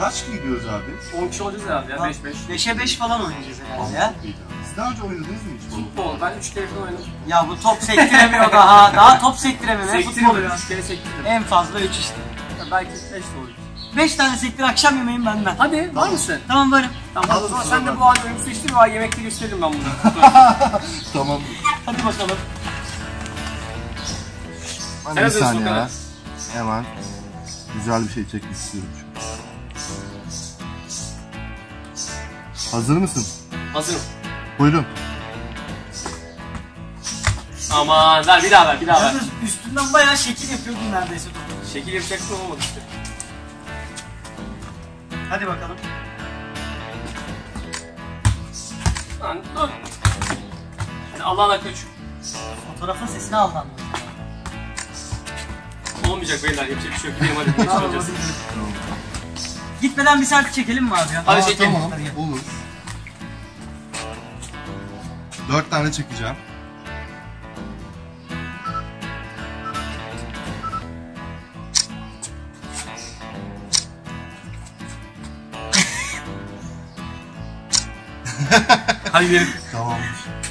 Kaç kişi gidiyoruz abi? 10 kişi olacağız herhalde ya 5-5. 5'e 5 falan oynayacağız herhalde ya. Siz daha önce oynadınız mı hiç? Futbol. Ben 3 kere falan oynadım. Ya bu top sektiremiyor daha. Daha top sektiremiyor. Sektirdim. ya. 3 kere sektirdim. En fazla 3 işte. Belki 5 de olur. 5 tane sektir akşam yemeğim benden. Hadi var mısın? Tamam varım. Tamam o zaman sen de bu an bölümü seçtin ve yemekte gösteririm ben bunu. Tamam. Hadi bakalım. Hadi Sen bir saniye ya. Hemen güzel bir şey çekmek istiyorum. Hazır mısın? Hazırım. Buyurun. Aman ver bir daha ver bir daha ver. Yalnız üstünden bayağı şekil yapıyordun neredeyse. Şekil yapacaksın olmadı işte. Hadi bakalım. Lan dur. Hadi Allah'ına kaç. Fotoğrafın sesini aldan. Olmayacak beyler yapacak bir şey yok. Gidelim hadi. Gitmeden bir selfie çekelim mi abi ya? Hadi Aa, çekelim. Tamam olur. Tane çekeceğim. Gidelim. Tamamdır.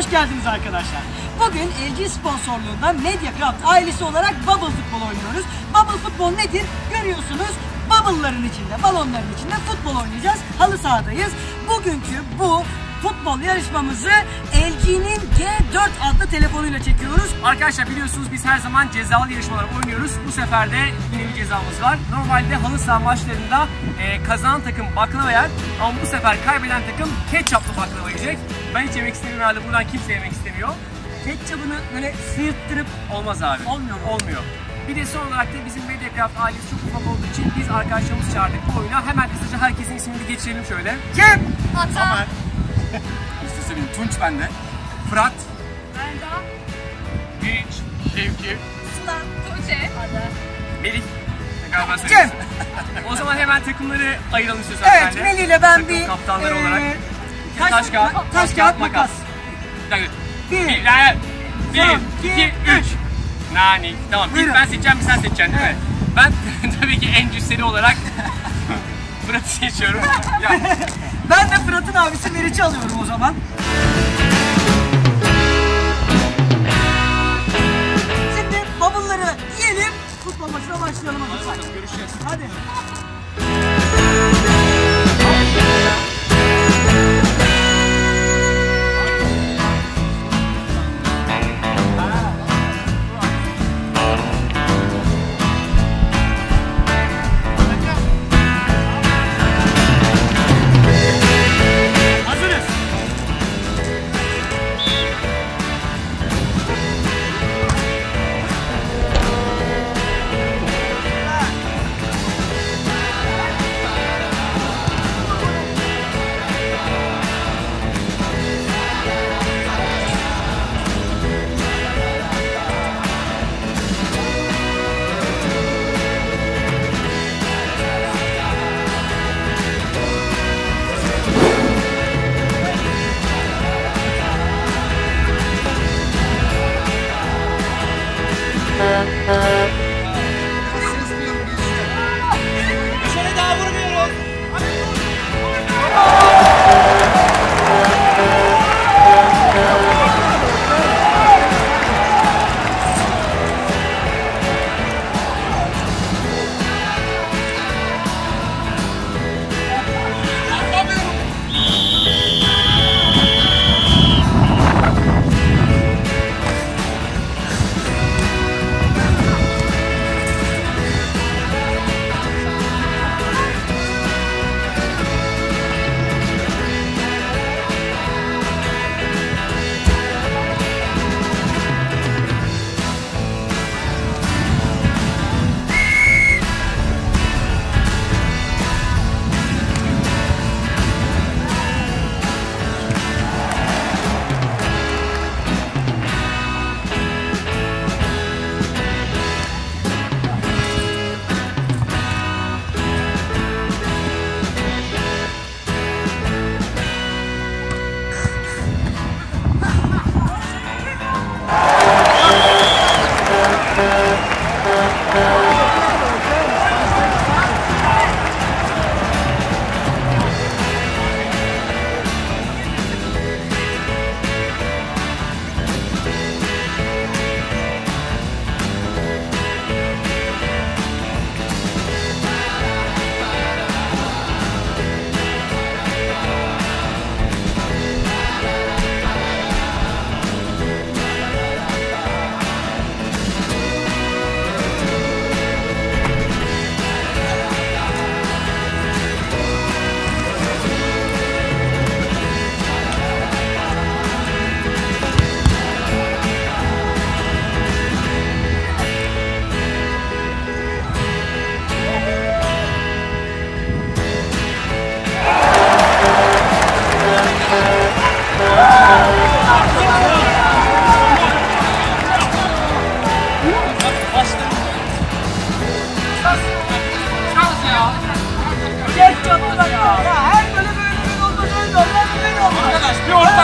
Hoş geldiniz arkadaşlar. Bugün LG sponsorluğunda Mediacraft ailesi olarak Bubble Futbol oynuyoruz. Bubble Futbol nedir? Görüyorsunuz bubble'ların içinde, balonların içinde futbol oynayacağız. Halı sahadayız. Bugünkü bu futbol yarışmamızı LG'nin G4 adlı telefonuyla çekiyoruz. Arkadaşlar biliyorsunuz biz her zaman cezalı yarışmalar oynuyoruz. Bu sefer de yine bir cezamız var. Normalde halı saha maçlarında e, kazanan takım baklava yer ama bu sefer kaybeden takım ketçaplı baklava yiyecek. Ben hiç yemek istemiyorum herhalde buradan kimse yemek istemiyor. Ketçapını böyle sıyırttırıp olmaz abi. Olmuyor mu? Olmuyor. Bir de son olarak da bizim Mediacraft ailesi çok ufak olduğu için biz arkadaşlarımızı çağırdık bu oyuna. Hemen hızlıca herkesin ismini bir geçirelim şöyle. Kim? Ata, Üstü söyleyeyim. Tunç bende. Fırat. Melda, Güç. Şevki. Sıla, Tuğçe, Melih. Galiba Cem. o zaman hemen takımları ayıralım istiyorsan Evet senle. Melih ile ben Takım bir kaptanları eee, olarak. taş, Taş, kağıt, taş, kağıt makas. Bir dakika. Bir. Bir, bir, Tamam, iki, iki, üç. Nani. Tamam. İlk Buyurun. ben seçeceğim, bir sen seçeceksin değil mi? Ben tabii ki en cüsseli olarak Fırat'ı seçiyorum. Ya, Ben de Fırat'ın abisi Meriç'i alıyorum o zaman.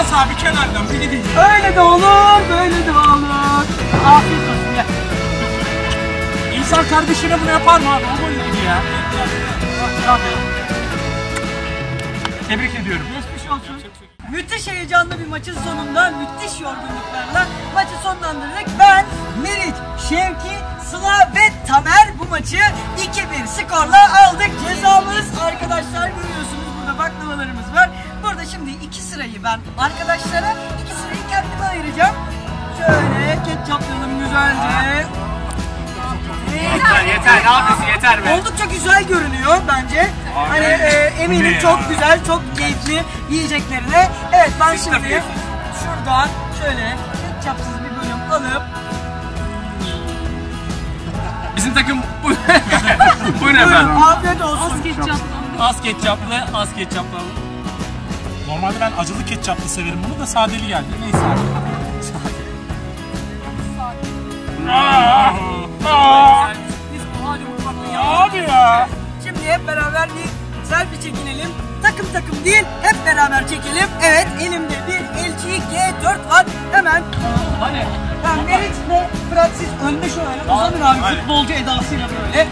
Saha bir kenardan biri değil. Öyle de olur, böyle de olur. Afiyet olsun ya. İnsan kardeşine bunu yapar mı abi? O gol neydi ya? Tebrik ediyorum. Geçmiş olsun. Müthiş heyecanlı bir maçın sonunda müthiş yorgunluklarla maçı sonlandırdık. Ben, Meriç, Şevki, Sıla ve Tamer bu maçı 2-1 skorla aldık. Cezamız arkadaşlar görüyorsunuz burada baklavalarımız var. Burada şimdi iki sırayı ben arkadaşlara, iki sırayı kendime ayıracağım. Şöyle ketçaplayalım güzelce. Yeter yeter ne yapıyorsun yeter be. Oldukça güzel görünüyor bence. Hani e, Bu ne eminim ya? çok güzel, çok keyifli yiyeceklerine. Evet ben Siz şimdi şuradan şöyle ketçapsız bir bölüm alıp Bizim takım bu. Buyurun efendim. afiyet olsun. Az ketçaplı, az ketçaplı. Normalde ben acılı ketçaplı severim bunu da sadeli geldi. Neyse abi. Biz bu hadi mutfakta ya. Abi ya. Şimdi hep beraber bir selfie çekinelim. Takım takım değil, hep beraber çekelim. Evet, elimde bir LG G4 var. Hemen Hadi. ben Meriç ve Fırat siz önde şöyle uzanın abi futbolcu edasıyla böyle.